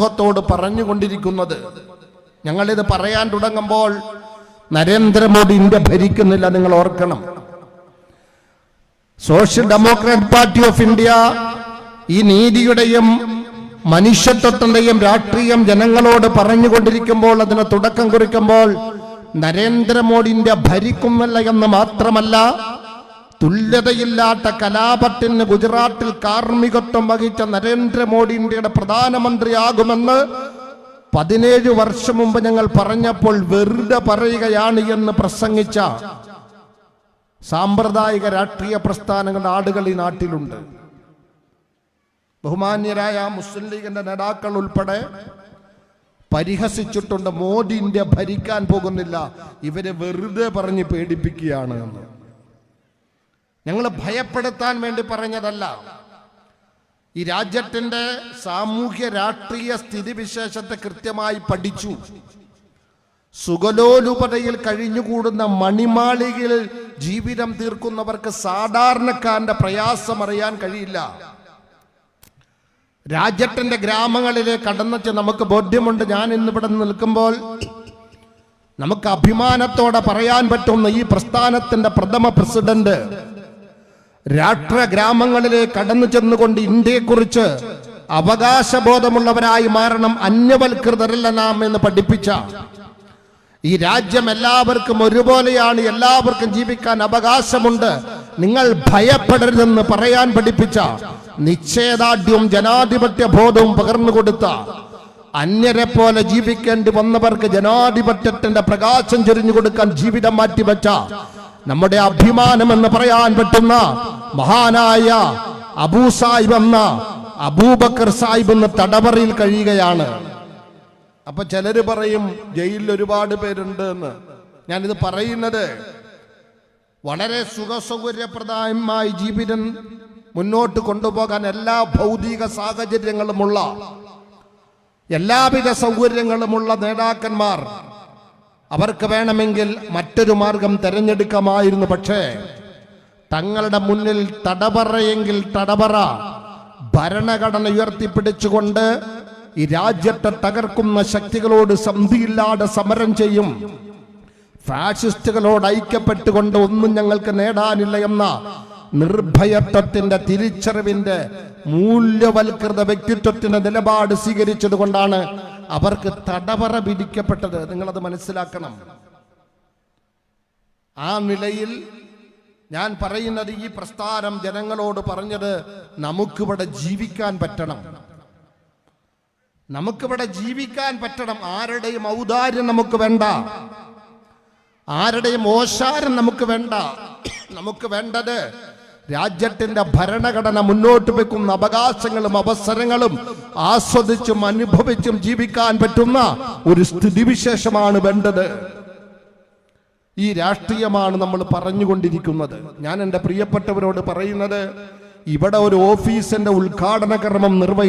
സമൂഹത്തോട് പറഞ്ഞുകൊണ്ടിരിക്കുന്നത്. ഞങ്ങളിത് പറയാൻ തുടങ്ങുമ്പോൾ നരേന്ദ്രമോദി ഇന്ത്യ ഭരിക്കുന്നില്ല നിങ്ങൾ ഓർക്കണം. Social democrat party of India ഈ നീതിയുടെയും മനുഷ്യത്വത്തിന്റെയും രാഷ്ട്രീയം ജനങ്ങളോട് പറഞ്ഞുകൊണ്ടിരിക്കുമ്പോൾ അതിന് തുടക്കം കുറിക്കുമ്പോൾ നരേന്ദ്രമോദി ഇന്ത്യ ഭരിക്കുന്നില്ല എന്ന് മാത്രമല്ല തുല്യതയില്ലാത്ത കലാപത്തിന് ഗുജറാത്തിൽ കാർമ്മികത്വം വഹിച്ച നരേന്ദ്രമോദി ഇന്ത്യയുടെ പ്രധാനമന്ത്രിയാകുമെന്ന് പതിനേഴ് വർഷം മുമ്പ് ഞങ്ങൾ പറഞ്ഞപ്പോൾ വെറുതെ പറയുകയാണ് എന്ന് പ്രസംഗിച്ച സാമ്പ്രദായിക രാഷ്ട്രീയ പ്രസ്ഥാനങ്ങളുടെ ആടുകൾ ഈ നാട്ടിലുണ്ട്. ബഹുമാന്യരായ മുസ്ലിം ലീഗിന്റെ നേതാക്കൾ ഉൾപ്പെടെ പരിഹസിച്ചിട്ടുണ്ട് മോദി ഇന്ത്യ ഭരിക്കാൻ പോകുന്നില്ല. ഇവരെ വെറുതെ പറഞ്ഞ് പേടിപ്പിക്കുകയാണ് എന്ന്. ഞങ്ങൾ ഭയപ്പെടുത്താൻ വേണ്ടി പറഞ്ഞതല്ല. ഈ രാജ്യത്തിന്റെ സാമൂഹ്യ രാഷ്ട്രീയ സ്ഥിതിവിശേഷത്തെ കൃത്യമായി പഠിച്ചു. സുഗലോലുപതയിൽ കഴിഞ്ഞുകൂടുന്ന മണിമാളികയിൽ ജീവിതം തീർക്കുന്നവർക്ക് സാധാരണക്കാരന്റെ പ്രയാസം അറിയാൻ കഴിയില്ല. രാജ്യത്തിന്റെ ഗ്രാമങ്ങളിലെ കടന്നെച്ച് നമുക്ക് ബോധ്യമുണ്ട്. ഞാൻ ഇന്നിവിടെ നിൽക്കുമ്പോൾ നമുക്ക് അഭിമാനത്തോടെ പറയാൻ പറ്റുന്ന ഈ പ്രസ്ഥാനത്തിന്റെ പ്രഥമ പ്രസിഡന്റ് രാഷ്ട്ര ഗ്രാമങ്ങളിൽ കടന്നു ചെന്നുകൊണ്ട് ഇന്ത്യയെക്കുറിച്ച് അവകാശബോധമുള്ളവരായി മാറണം അന്യവൽകൃതരല്ല നാം എന്ന് പഠിപ്പിച്ച ഈ രാജ്യം എല്ലാവർക്കും ഒരുപോലെയാണ് എല്ലാവർക്കും ജീവിക്കാൻ അവകാശമുണ്ട്. നിങ്ങൾ ഭയപ്പെടരുതെന്ന് പറയാൻ പഠിപ്പിച്ച നിശ്ചയദാർഢ്യവും ജനാധിപത്യ ബോധവും പകർന്നു കൊടുത്ത അന്യരെ പോലെ ജീവിക്കേണ്ടി വന്നവർക്ക് ജനാധിപത്യത്തിന്റെ പ്രകാശം ചൊരിഞ്ഞു കൊടുക്കാൻ ജീവിതം മാറ്റിവെച്ച നമ്മുടെ അഭിമാനം എന്ന് പറയാൻ പറ്റുന്ന മഹാനായ അബൂ സാഹിബ് എന്ന അബൂബക്കർ സാഹിബ് എന്ന തടവറയിൽ കഴിയുകയാണ്. അപ്പൊ ചിലര് പറയും ജയിലിൽ ഒരുപാട് പേരുണ്ട് എന്ന്. ഞാനിത് പറയുന്നത് വളരെ സുഖസൗകര്യപ്രദമായി ജീവിതം മുന്നോട്ട് കൊണ്ടുപോകാൻ എല്ലാ ഭൗതിക സാഹചര്യങ്ങളുമുള്ള എല്ലാവിധ സൗകര്യങ്ങളുമുള്ള നേതാക്കന്മാർ അവർക്ക് വേണമെങ്കിൽ മറ്റൊരു മാർഗം തെരഞ്ഞെടുക്കാമായിരുന്നു. പക്ഷേ തങ്ങളുടെ മുന്നിൽ തടപറയെങ്കിൽ തടപറ ഭരണഘടന ഉയർത്തിപ്പിടിച്ചുകൊണ്ട് ഈ രാജ്യത്തെ തകർക്കുന്ന ശക്തികളോട് സന്ധിയില്ലാതെ സമരം ചെയ്യും. ഫാഷിസ്റ്റുകളോട് ഐക്യപ്പെട്ടുകൊണ്ട് ഒന്നും ഞങ്ങൾക്ക് നേടാനില്ല എന്ന നിർഭയത്വത്തിന്റെ തിരിച്ചറിവിന്റെ മൂല്യവൽകൃത വ്യക്തിത്വത്തിന്റെ നിലപാട് സ്വീകരിച്ചത് കൊണ്ടാണ് അവർക്ക് തടവറ വിധിക്കപ്പെട്ടത്. നിങ്ങളത് മനസ്സിലാക്കണം. ആ നിലയിൽ ഞാൻ പറയുന്നത് ഈ പ്രസ്ഥാനം ജനങ്ങളോട് പറഞ്ഞത് നമുക്കിവിടെ ജീവിക്കാൻ പറ്റണം. നമുക്കിവിടെ ജീവിക്കാൻ പറ്റണം. ആരുടെയും ഔദാര്യം നമുക്ക് വേണ്ട. ആരുടെയും ഓശാരം നമുക്ക് വേണ്ട. നമുക്ക് വേണ്ടത് രാജ്യത്തിന്റെ ഭരണഘടന മുന്നോട്ട് വെക്കുന്ന അവകാശങ്ങളും അവസരങ്ങളും ആസ്വദിച്ചും അനുഭവിച്ചും ജീവിക്കാൻ പറ്റുന്ന ഒരു സ്ഥിതിവിശേഷമാണ് വേണ്ടത്. ഈ രാഷ്ട്രീയമാണ് നമ്മൾ പറഞ്ഞുകൊണ്ടിരിക്കുന്നത്. ഞാൻ എന്റെ പ്രിയപ്പെട്ടവരോട് പറയുന്നത് ഇവിടെ ഒരു ഓഫീസിന്റെ ഉദ്ഘാടന കർമ്മം നിർവഹിച്ചു